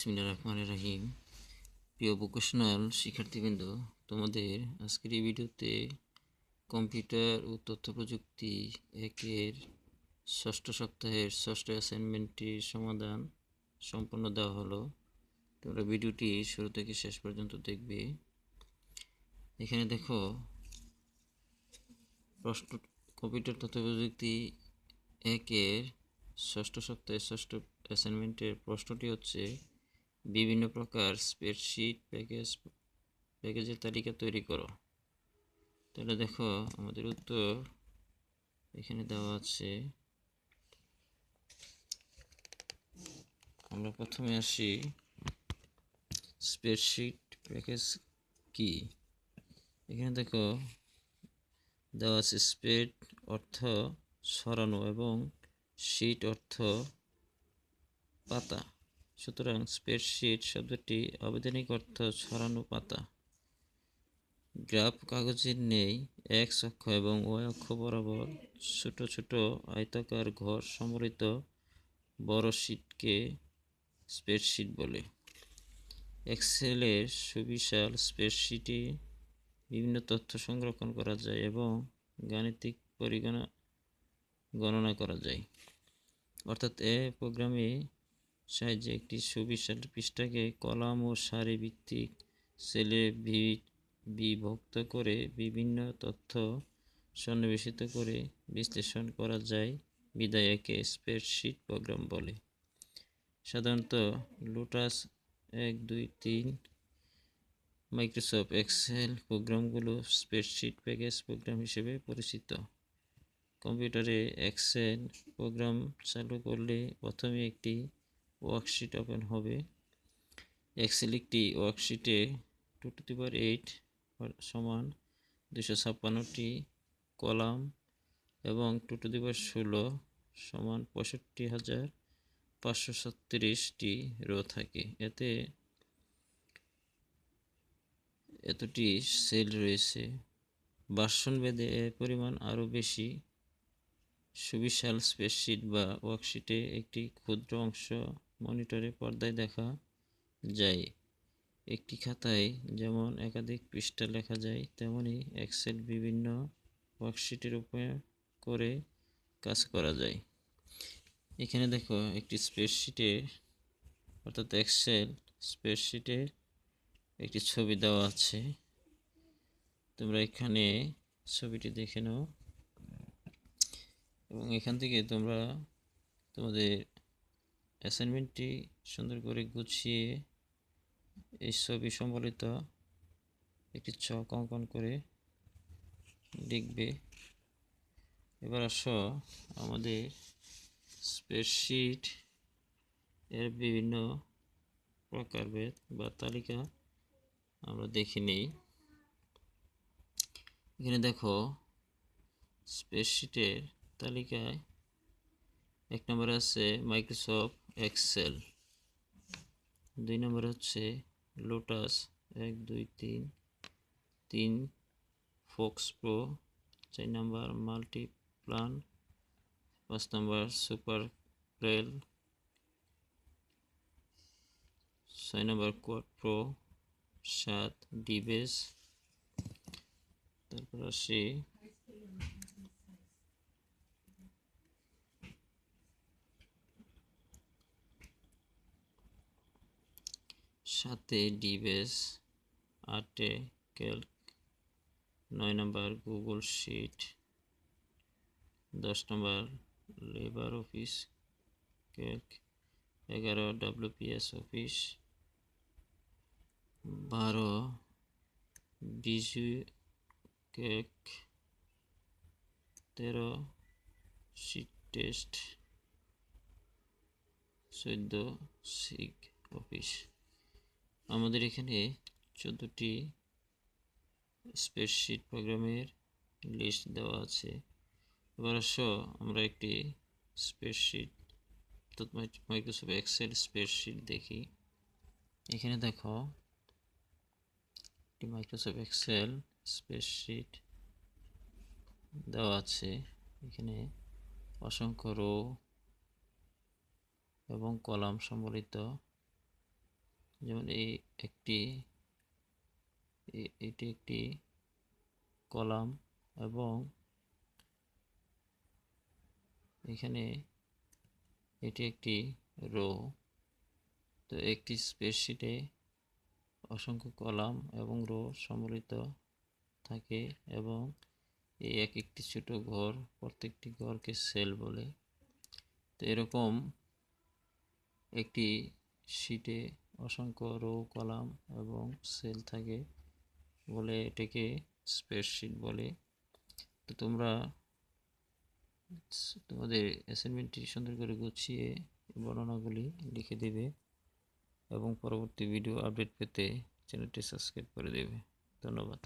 বিসমিল্লাহ রহমান রাহিম প্রিয় ভোকেশনাল শিক্ষার্থীবৃন্দ, তোমাদের আজকের এই ভিডিওতে কম্পিউটার ও তথ্য প্রযুক্তি একের ষষ্ঠ সপ্তাহের ষষ্ঠ অ্যাসাইনমেন্টটির সমাধান সম্পন্ন দেওয়া হলো। তোমরা ভিডিওটি শুরু থেকে শেষ পর্যন্ত দেখবে। এখানে দেখো, প্রশ্ন, কম্পিউটার তথ্য প্রযুক্তি একের ষষ্ঠ সপ্তাহের ষষ্ঠ অ্যাসাইনমেন্টের প্রশ্নটি হচ্ছে বিভিন্ন প্রকার স্প্রেডশিট প্যাকেজ প্যাকেজের তালিকা তৈরি করো। তাহলে দেখো আমাদের উত্তর এখানে দেওয়া আছে। আমরা প্রথমে আসি স্প্রেডশিট প্যাকেজ কি? এখানে দেখো দেওয়া আছে স্প্রেড অর্থ সরানো এবং শিট অর্থ পাতা। সুতরাং স্প্রেডশিট শব্দটি আবেদনিক অর্থ ছড়ানো পাতা। গ্রাফ কাগজের নেই এক্স অক্ষ এবং ওয়াই অক্ষ বরাবর ছোট ছোট আয়তাকার ঘর সম্বলিত বড় শীটকে স্প্রেডশিট বলে। এক্সেলের সুবিশাল স্প্রেডশিটে বিভিন্ন তথ্য সংরক্ষণ করা যায় এবং গাণিতিক পরিগণনা গণনা করা যায়। অর্থাৎ এ প্রোগ্রামে সাহায্যে একটি সুবিশাল পৃষ্ঠাকে কলাম ও সারি ভিত্তিক সেলে বিভক্ত করে বিভিন্ন তথ্য সন্নিবেশিত করে বিশ্লেষণ করা যায়, বিদায় একে স্প্রেডশিট প্রোগ্রাম বলে। সাধারণত লোটাস এক, দুই, তিন, মাইক্রোসফট এক্সেল প্রোগ্রামগুলো স্প্রেডশিট প্যাকেজ প্রোগ্রাম হিসেবে পরিচিত। কম্পিউটারে এক্সেল প্রোগ্রাম চালু করলে প্রথমে একটি ওয়ার্কশিট ওপেন হবে। এক্সেল একটি ওয়ার্কশিটে টু টু পাওয়ার এইট সমান দুশো ছাপ্পান্নটি কলাম এবং টু টু পাওয়ার ষোলো সমান পঁয়ষট্টি হাজার পাঁচশো ছত্রিশটি রো থাকে। এতে এতটি সেল রয়েছে। বাসন বেদে এর পরিমাণ আরও বেশি। সুবিশাল স্প্রেডশিট বা ওয়ার্কশিটে একটি ক্ষুদ্র অংশ মনিটরে পর্দায় দেখা যায়। একটি খাতায় যেমন একাধিক পৃষ্ঠা লেখা যায়, তেমনি এক্সেল বিভিন্ন ওয়ার্কশিটের উপর করে কাজ করা যায়। এখানে দেখো, একটি স্প্রেডশিটে অর্থাৎ এক্সেল স্প্রেডশিটে একটি ছবি দেওয়া আছে। তোমরা এখানে ছবিটি দেখে নাও। এবং এখান থেকে তোমরা তোমাদের অ্যাসাইনমেন্টটি সুন্দর করে গুছিয়ে এই ছবি সম্বলিত একটি চক অঙ্কন করে লিখবে। এবার আসো আমাদের স্প্রেডশিট এর বিভিন্ন প্রকারভেদ বা তালিকা আমরা দেখে নিই। এখানে দেখো স্প্রেডশিটের তালিকায় এক নম্বরে আছে মাইক্রোসফট এক্সেল। দুই নম্বর হচ্ছে লোটাস এক, দুই, তিন তিন, ফোক্স প্রো। চার নম্বর মাল্টিপ্লান। পাঁচ নম্বর সুপার রেল ছয় নম্বর কোয়াড প্রো। সাত ডিবেস। তারপর আসি সাথে ডিবেস আটে ক্যালক নয় নম্বর গুগল শিট, দশ নম্বর লেবার অফিস ক্যালক, এগারো ডাব্লিউপিএস অফিস, বারো বিজু কেক তেরো শিট টেস্ট, চোদ্দ সিগ অফিস। আমাদের এখানে চোদ্দোটি স্প্রেডশিট প্রোগ্রামের লিস্ট দেওয়া আছে। এবার আসো আমরা একটি স্প্রেডশিট মাইক্রোসফট এক্সেল স্প্রেডশিট দেখি। এখানে দেখো একটি মাইক্রোসফট এক্সেল স্প্রেডশিট দেওয়া আছে। এখানে অসংখ্য রো এবং কলাম সম্বলিত। যেমন এই একটি এটি একটি কলাম এবং এখানে এটি একটি রো। তো একটি স্প্রেডশিটে অসংখ্য কলাম এবং রো সম্মিলিত থাকে এবং এই এক একটি ছোট ঘর প্রত্যেকটি ঘরকে সেল বলে। তো এরকম একটি শিটে অসংখ্য রো, কলাম এবং সেল থাকে বলে এটাকে স্প্রেডশিট বলে। তো তোমরা তোমাদের অ্যাসাইনমেন্টটি সুন্দর করে গুছিয়ে বর্ণনাগুলি লিখে দেবে এবং পরবর্তী ভিডিও আপডেট পেতে চ্যানেলটি সাবস্ক্রাইব করে দেবে। ধন্যবাদ।